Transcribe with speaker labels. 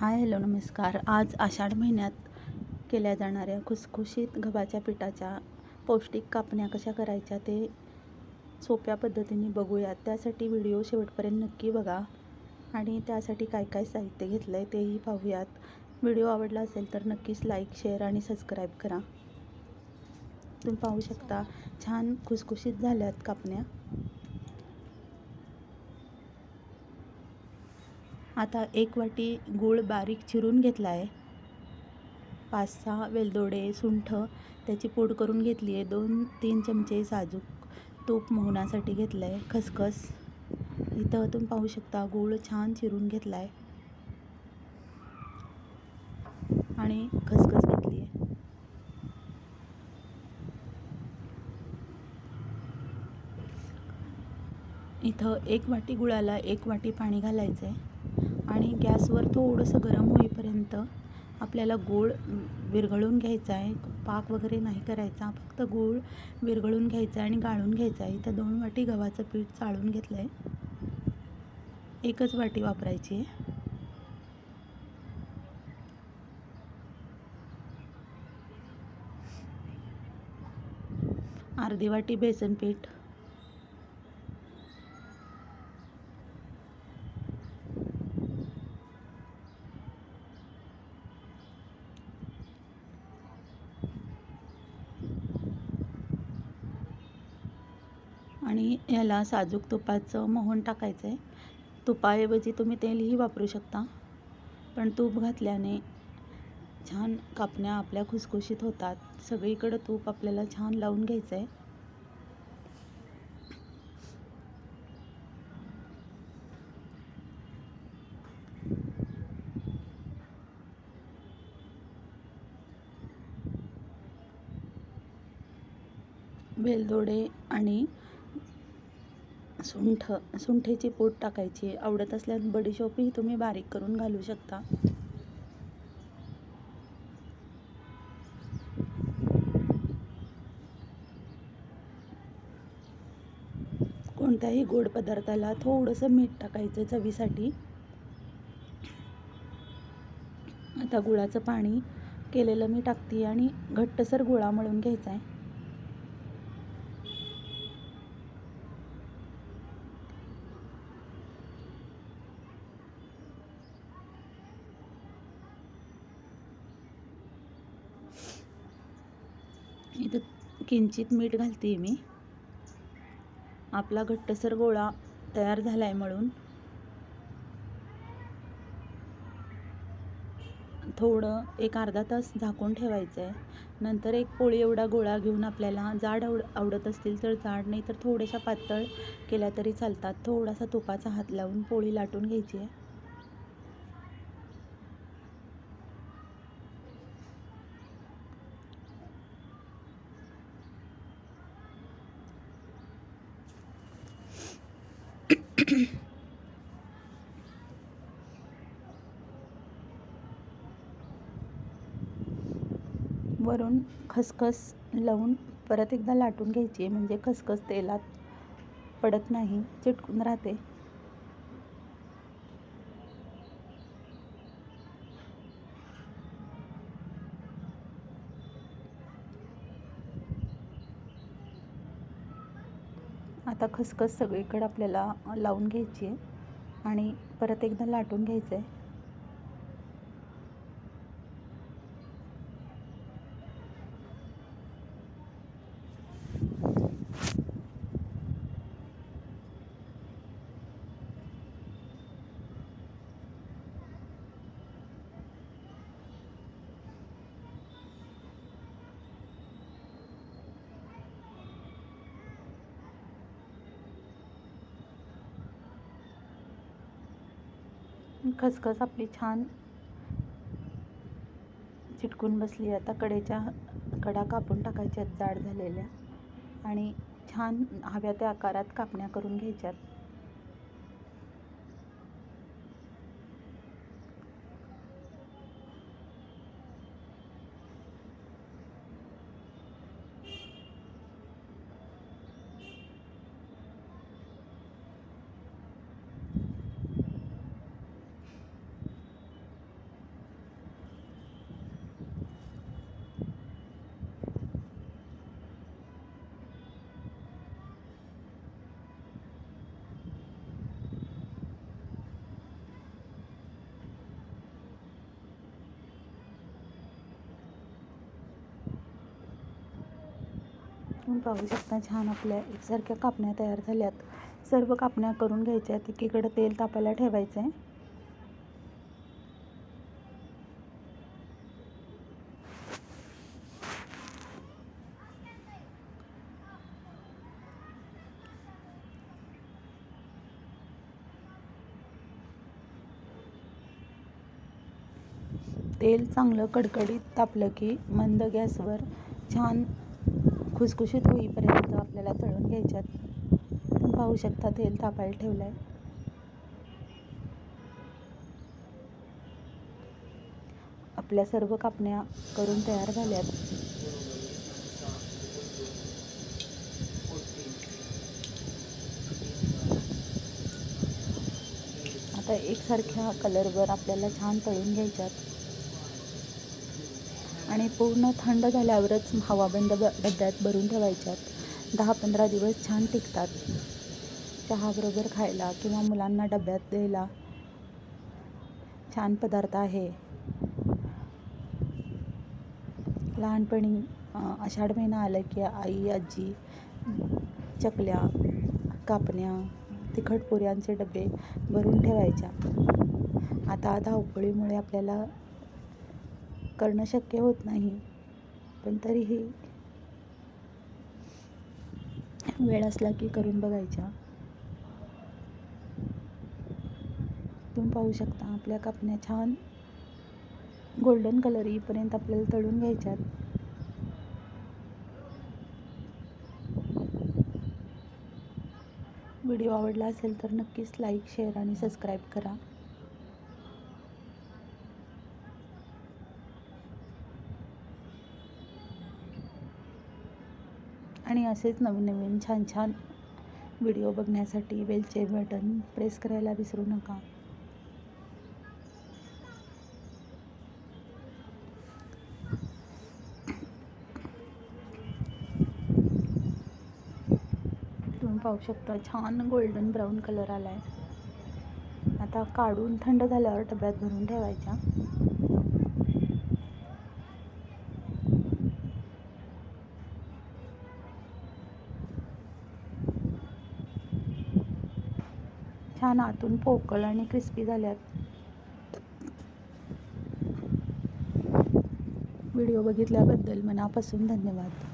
Speaker 1: Hi hello नमस्कार. आज आषाढ महिन्यात केल्या जाणाऱ्या खुसखुशीत गव्हाच्या पिठाच्या पौष्टिक कापण्या कशा करायच्या ते सोप्या पद्धतीने बघूयात. त्यासाठी व्हिडिओ शेवटपर्यंत नक्की बघा आणि त्यासाठी काय काय साहित्य घेतलं आहे तेही पाहूयात. व्हिडिओ आवडला असेल तर नक्कीच लाईक शेअर आणि सबस्क्राईब करा. तुम्ही पाहू शकता छान खुसखुशीत झाल्यात कापण्या. आता एक वाटी गूळ बारीक चिरून घेतला आहे पाच सहा वेलदोडे सुंठ त्याची पूड करून घेतली आहे. दोन तीन चमचे साजूक तूप मोहनासाठी घेतलं आहे खसखस. इथं तुम्ही पाहू शकता गूळ छान चिरून घेतला आहे आणि खसखस घेतली आहे. इथं एक वाटी गुळाला एक वाटी पाणी घालायचं आहे आणि गॅसवर थोडंसं गरम होईपर्यंत आपल्याला गूळ विरघळून घ्यायचा आहे. पाक वगैरे नाही करायचा. फक्त गूळ विरघळून घ्यायचा आहे आणि गाळून घ्यायचा आहे. इथं दोन वाटी गव्हाचं पीठ चाळून घेतलं आहे एकच वाटी वापरायची आहे. अर्धी वाटी बेसन पीठ. आणि याला साजूक तुपाचं मोहन टाकायचं आहे तुपाऐवजी तुम्ही तेलही वापरू शकता. पण तूप घातल्याने छान कापण्या आपल्या खुसखुशीत होतात. सगळीकडं तूप आपल्याला छान लावून घ्यायचं आहे वेलदोडे आणि सुंठ सुंठेची पूड टाकायची. आवडत असल्यास बडीशोपही तुम्ही बारीक करून घालू शकता. कोणत्याही गोड पदार्थाला थोडंसं मीठ टाकायचं चवीसाठी. आता गुळाचं पाणी केलेलं मी टाकते आणि घट्टसर गुळा मळून घ्यायचा आहे इथं किंचित मीठ घालते मी. आपला घट्टसर गोळा तयार झाला आहे म्हणून थोडं एक अर्धा तास झाकून ठेवायचं आहे नंतर एक पोळी एवढा गोळा घेऊन आपल्याला जाड आवड आवडत असतील तर जाड नाही तर थोड्याशा पातळ केल्या तरी चालतात. थोडासा तुपाचा हात लावून पोळी लाटून घ्यायची आहे. वरून खसखस लावून परत एकदा लाटून घ्यायची आहे. म्हणजे खसखस तेलात पडत नाही चिटकून राहते. आता खसखस सगळीकडं आपल्याला लावून घ्यायची आहे आणि परत एकदा लाटून घ्यायचं आहे. खसखस आपली छान चिटकून बसली आता कडेच्या कडा कापून टाकायच्यात जाड झालेल्या. आणि छान हव्या त्या आकारात कापण्या करून घ्यायच्यात. तुम्ही पाहू शकता छान आपल्या एकसारख्या कापण्या तयार झाल्यात. सर्व कापण्या करून घ्यायच्या आहेत. एकीकडं तेल तापायला ठेवायचं आहे तेल चांगलं कडकडीत तापलं की मंद गॅसवर छान खुसखुशीत होईपर्यंत आपल्याला तळून घ्यायच्यात. पाहू शकता तेल तापायला ठेवलं आहे आपल्या सर्व कापण्या करून तयार झाल्यात. आता एकसारख्या कलरवर आपल्याला छान तळून घ्यायच्यात. आणि पूर्ण थंड झाल्यावरच हवाबंद ब डब्यात भरून ठेवायच्यात. दहा पंधरा दिवस छान टिकतात. चहाबरोबर खायला किंवा मुलांना डब्यात द्यायला छान पदार्थ आहे. लहानपणी आषाढ महिना आला की आई आजी चकल्या कापण्या तिखट पुऱ्यांचे डबे भरून ठेवायच्या. आता धावपळीमुळे आपल्याला करणं शक्य होत नाही. पण तरीही वेळ असला की करून बघायच्या. तुम्ही पाहू शकता आपल्या कापण्या छान गोल्डन कलर येईपर्यंत आपल्याला तळून घ्यायच्यात. व्हिडिओ आवडला असेल तर नक्कीच लाईक शेअर आणि सबस्क्राईब करा. आणि असेच नवीन नवीन छान छान व्हिडिओ बघण्यासाठी बेलचे बटन प्रेस करायला विसरू नका. तुम्ही पाहू शकता छान गोल्डन ब्राऊन कलर आला आहे आता काढून थंड झाल्यावर डब्यात भरून ठेवायच्या. छान आतून पोकळ आणि क्रिस्पी झाल्यात. व्हिडिओ बघितल्याबद्दल मनापासून धन्यवाद.